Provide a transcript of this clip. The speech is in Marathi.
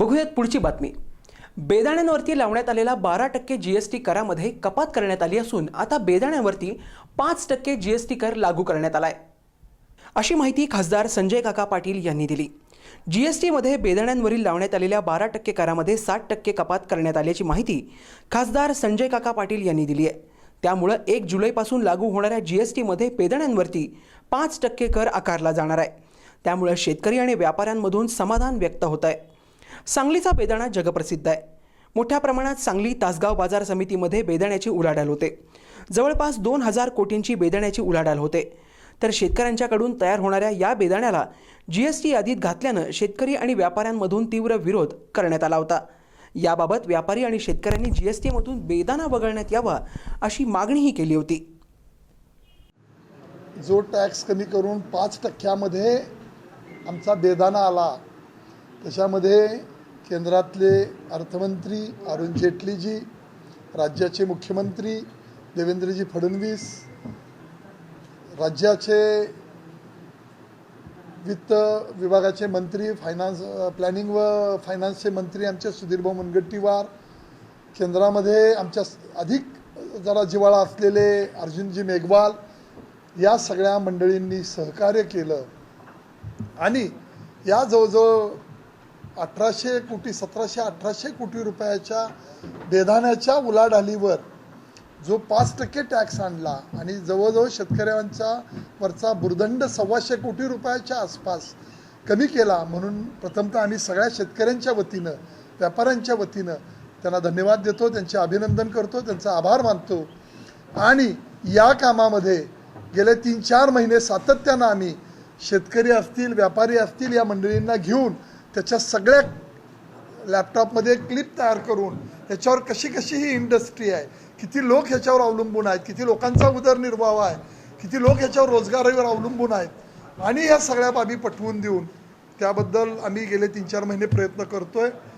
बघूयात पुढची बातमी. बेदाण्यांवरती लावण्यात आलेला बारा टक्के जी एस टी करामध्ये कपात करण्यात आली असून आता बेदाण्यांवरती पाच टक्के जी एस टी कर लागू करण्यात आलाय. अशी माहिती खासदार संजय काका पाटील यांनी दिली. जी एस टीमध्ये बेदाण्यांवरील लावण्यात आलेल्या बारा टक्के करामध्ये साठ टक्के कपात करण्यात आल्याची माहिती खासदार संजय काका पाटील यांनी दिली आहे. त्यामुळं एक जुलैपासून लागू होणाऱ्या जी एस टीमध्ये बेदाण्यांवरती पाच टक्के कर आकारला जाणार आहे. त्यामुळं शेतकरी आणि व्यापाऱ्यांमधून समाधान व्यक्त होत आहे सांगलीचा बेदाणा जगप्रसिद्ध आहे. मोठ्या प्रमाणात सांगली तासगाव बाजार समितीमध्ये बेदाण्याची उलाढाल होते. जवळपास दोन हजार कोटींची बेदाण्याची उलाढाल होते. तर शेतकऱ्यांच्याकडून तयार होणाऱ्या या बेदाण्याला जी एस टी यादीत घातल्यानं शेतकरी आणि व्यापाऱ्यांमधून तीव्र विरोध करण्यात आला होता. याबाबत व्यापारी आणि शेतकऱ्यांनी जी एस टीमधून बेदाना वगळण्यात यावा अशी मागणीही केली होती. जो टॅक्स कमी करून पाच टक्क्यामध्ये आमचा बेदाना आला त्याच्यामध्ये केंद्रातले अर्थमंत्री अरुण जेटलीजी राज्याचे मुख्यमंत्री देवेंद्रजी फडणवीस राज्याचे वित्त विभागाचे मंत्री फायनान्स प्लॅनिंग व फायनान्सचे मंत्री आमचे सुधीरभाऊ मुनगट्टीवार केंद्रामध्ये आमच्या अधिक जरा जिव्हाळा असलेले अर्जुनजी मेघवाल या सगळ्या मंडळींनी सहकार्य केलं. आणि या जवळजवळ अठराशे कोटी सतराशे अठराशे कोटी रुपयाच्या बेधाण्याच्या उलाढालीवर जो पाच टक्के टॅक्स आणला आणि जवळजवळ शेतकऱ्यांचा वरचा भुर्दंड सव्वाशे कोटी रुपयाच्या आसपास कमी केला म्हणून प्रथमतः आम्ही सगळ्या शेतकऱ्यांच्या वतीनं व्यापाऱ्यांच्या वतीनं त्यांना धन्यवाद देतो त्यांचे अभिनंदन करतो त्यांचा आभार मानतो. आणि या कामामध्ये गेले तीन चार महिने सातत्यानं आम्ही शेतकरी असतील व्यापारी असतील या मंडळींना घेऊन त्याच्या सगळ्या लॅपटॉपमध्ये क्लिप तयार करून याच्यावर कशी कशी ही इंडस्ट्री आहे किती लोक ह्याच्यावर अवलंबून आहेत किती लोकांचा उदरनिर्वाह आहे किती लोक ह्याच्यावर रोजगारावर अवलंबून आहेत आणि ह्या सगळ्या बाबी पटवून देऊन त्याबद्दल आम्ही गेले तीन चार महिने प्रयत्न करतोय.